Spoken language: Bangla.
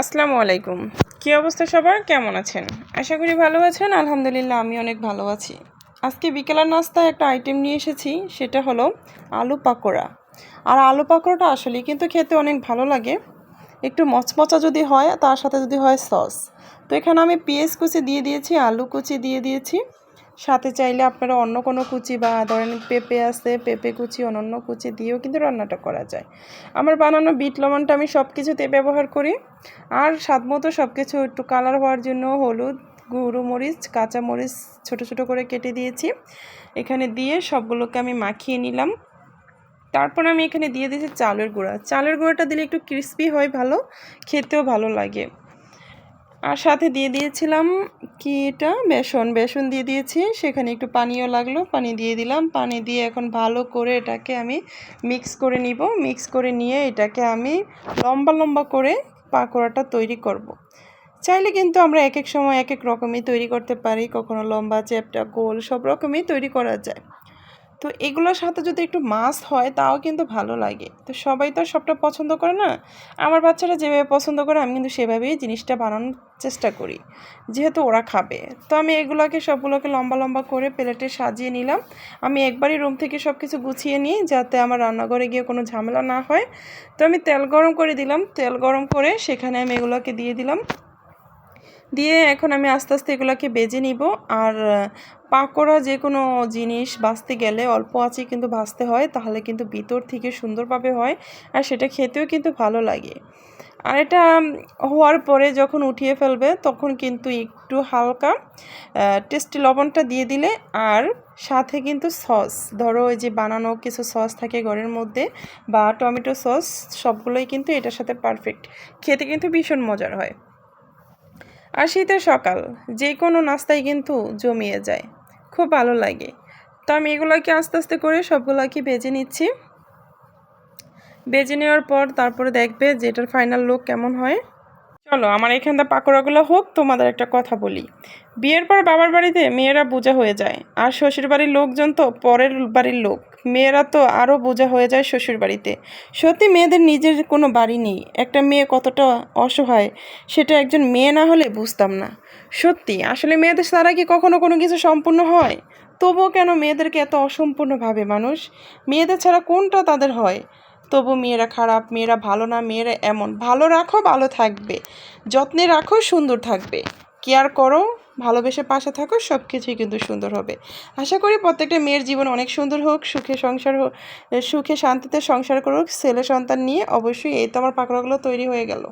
আসসালামু আলাইকুম। কী অবস্থা সবার? কেমন আছেন? আশা করি ভালো আছেন। আলহামদুলিল্লাহ আমি অনেক ভালো আছি। আজকে বিকেলের নাস্তায় একটা আইটেম নিয়ে এসেছি, সেটা হলো আলু পাকোড়া। আর আলু পাকোড়াটা আসলে কিন্তু খেতে অনেক ভালো লাগে। একটু মচমচা যদি হয়, তার সাথে যদি হয় সস। তো এখানে আমি পেঁয়াজ কুচি দিয়ে দিয়েছি, আলু কুচি দিয়ে দিয়েছি। সাথে চাইলে আপনারা অন্য কোনো কুচি বা ধরেন পেঁপে আছে, পেঁপে কুচি, অনন্য কুচি দিয়েও কিন্তু রান্নাটা করা যায়। আমার বানানো বিট লবণটা আমি সব কিছুতে ব্যবহার করি। আর স্বাদ মতো সব কিছু একটু কালার হওয়ার জন্য হলুদ, গুঁড়ো মরিচ, কাঁচা মরিচ ছোটো ছোটো করে কেটে দিয়েছি। এখানে দিয়ে সবগুলোকে আমি মাখিয়ে নিলাম। তারপর আমি এখানে দিয়ে দিয়েছি চালের গুঁড়া। চালের গুঁড়াটা দিলে একটু ক্রিস্পি হয় ভালো, খেতেও ভালো লাগে। আর সাথে দিয়ে দিয়েছিলাম কি এটা? বেসন। বেসন দিয়ে দিয়েছি। সেখানে একটু পানিও লাগল। পানি দিয়ে দিলাম। পানি দিয়ে এখন ভালো করে এটাকে আমি মিক্স করে নিব। মিক্স করে নিয়ে এটাকে আমি লম্বা লম্বা করে পাকোড়াটা তৈরি করব। চাইলে কিন্তু আমরা এক এক সময় এক এক রকমই তৈরি করতে পারি। কখনো লম্বা, চ্যাপটা, গোল সব রকমই তৈরি করা যায়। তো এগুলোর সাথে যদি একটু মাছ হয়, তাও কিন্তু ভালো লাগে। তো সবাই তো সবটা পছন্দ করে না? আমার বাচ্চারা যেভাবে পছন্দ করে, আমি কিন্তু সেভাবেই জিনিসটা বানানোর চেষ্টা করি, যেহেতু ওরা খাবে। তো আমি এগুলোকে, সবগুলোকে লম্বা লম্বা করে প্লেটে সাজিয়ে নিলাম। আমি একবারই রুম থেকে সব কিছু গুছিয়ে নিই, যাতে আমার রান্নাঘরে গিয়ে কোনো ঝামেলা না হয়। তো আমি তেল গরম করে দিলাম। তেল গরম করে সেখানে আমি এগুলোকে দিয়ে দিলাম। দিয়ে এখন আমি আস্তে আস্তে এগুলোকে বেজে নিব। আর পাকোড়া যে কোনো জিনিস ভাজতে গেলে অল্প আছে কিন্তু ভাজতে হয়, তাহলে কিন্তু ভিতর থেকে সুন্দরভাবে হয় আর সেটা খেতেও কিন্তু ভালো লাগে। আর এটা হওয়ার পরে যখন উঠিয়ে ফেলবে তখন কিন্তু একটু হালকা টেস্টি লবণটা দিয়ে দিলে আর সাথে কিন্তু সস, ধরো ওই যে বানানো কিছু সস থাকে ঘরের মধ্যে বা টমেটো সস, সবগুলোই কিন্তু এটার সাথে পারফেক্ট খেতে কিন্তু ভীষণ মজার হয়। আর শীতের সকাল যে কোনো নাস্তায় কিন্তু জমিয়ে যায়। খুব ভালো লাগে। তো আমি এগুলোকে আস্তে আস্তে করে সবগুলোকে বেজে নিচ্ছি। বেজে নেওয়ার পর তারপরে দেখবে যে এটার ফাইনাল লুক কেমন হয়। চলো, আমার এখানটা পাকোড়াগুলো হোক, তোমাদের একটা কথা বলি। বিয়ের পর বাবার বাড়িতে মেয়েরা বোঝা হয়ে যায়। আর শ্বশুর বাড়ির লোকজন তো পরের বাড়ির লোক। মেয়েরা তো আরও বোঝা হয়ে যায় শ্বশুর বাড়িতে সত্যি মেয়েদের নিজের কোনো বাড়ি নেই। একটা মেয়ে কতটা অসহায়, সেটা একজন মেয়ে না হলে বুঝতাম না। সত্যি, আসলে মেয়েদের ছাড়া কি কখনো কোনো কিছু সম্পূর্ণ হয়? তবুও কেন মেয়েদেরকে এত অসম্পূর্ণভাবে মানুষ? মেয়েদের ছাড়া কোনটা তাদের হয়? তবু মেয়েরা খারাপ, মেয়েরা ভালো না, মেয়েরা এমন। ভালো রাখো, ভালো থাকবে। যত্নে রাখো, সুন্দর থাকবে। কেয়ার করো, ভালোবেসে পাশে থাকো সব কিছুই কিন্তু সুন্দর হবে। আশা করি প্রত্যেকটা মেয়ের জীবন অনেক সুন্দর হোক, সুখে সংসার হোক, সুখে শান্তিতে সংসার করুক, ছেলে সন্তান নিয়ে অবশ্যই এই তো আমার পাকড়াগুলো তৈরি হয়ে গেল।